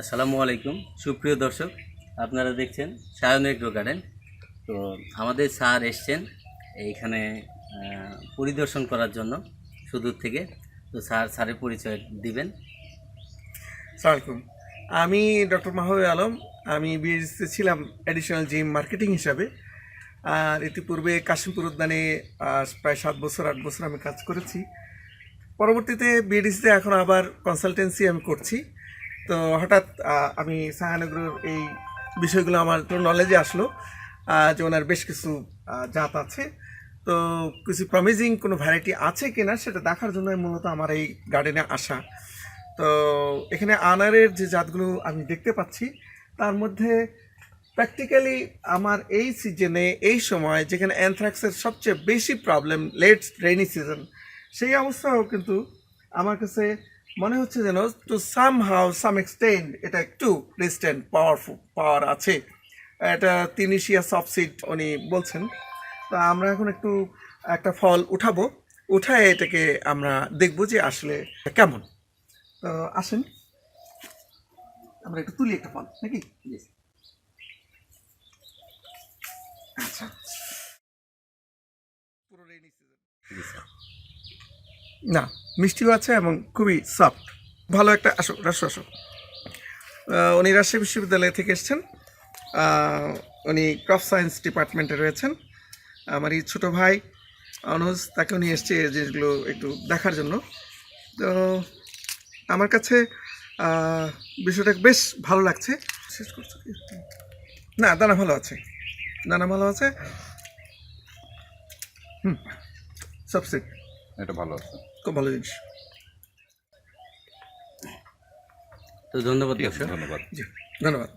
আসসালামু আলাইকুম। সুপ্রিয় দর্শক, আপনারা দেখছেন সায়ন এগ্রো গার্ডেন। তো আমাদের স্যার এসছেন এইখানে পরিদর্শন করার জন্য সুদূর থেকে। তো স্যার, স্যারের পরিচয় দিবেন। সালামালাইকুম আমি ডক্টর মাহবুব আলম। আমি বিএসসিতে ছিলাম অ্যাডিশনাল জিম মার্কেটিং হিসাবে। আর ইতিপূর্বে কাশিমপুর উদ্যানে প্রায় সাত বছর, আট বছর আমি কাজ করেছি। পরবর্তীতে বিএডিসিতে এখন আবার কনসালটেন্সি আমি করছি। তো হঠাৎ আমি সাহানগরের এই বিষয়গুলো আমার একটু নলেজে আসলো যে ওনার বেশ কিছু জাত আছে। তো কিছু প্রমিজিং কোনো ভ্যারাইটি আছে কিনা সেটা দেখার জন্য মূলত আমার এই গার্ডেনে আসা। তো এখানে আনারের যে জাতগুলো আমি দেখতে পাচ্ছি, তার মধ্যে প্র্যাকটিক্যালি আমার এই সিজনে এই সময় যেখানে অ্যানথ্রাক্সের সবচেয়ে বেশি প্রবলেম লেট রেনি সিজন সেই অবস্থাও কিন্তু আমার কাছে মনে হচ্ছে যেন to some how some extent এটা একটু রেজিস্ট্যান্ট পাওয়ারফুল পাওয়ার আছে। এটা তিনিশিয়া সবসিড উনি বলছেন। তা আমরা এখন একটু একটা ফল উঠাবো। উঠায় এটাকে আমরা দেখব যে আসলে কেমন। তো আসেন। আমরা একটু তুলি একটা ফল নাকি? আচ্ছা। না। মিষ্টিও আছে এবং খুবই সফট ভালো একটা আসো রাসু আসো। উনি রাজশাহী বিশ্ববিদ্যালয় থেকে এসেছেন। উনি ক্রপ সায়েন্স ডিপার্টমেন্টে রয়েছেন। আমার এই ছোটো ভাই অনুজ তাকে উনি এসছে এই জিনিসগুলো একটু দেখার জন্য। তো আমার কাছে বিষয়টা বেশ ভালো লাগছে। শেষ করছ না দানা ভালো আছে। দানা ভালো আছে। হুম সবসে এটা ভালো আছে। খুব ভালো জিনিস। তো ধন্যবাদ ধন্যবাদ। জি ধন্যবাদ।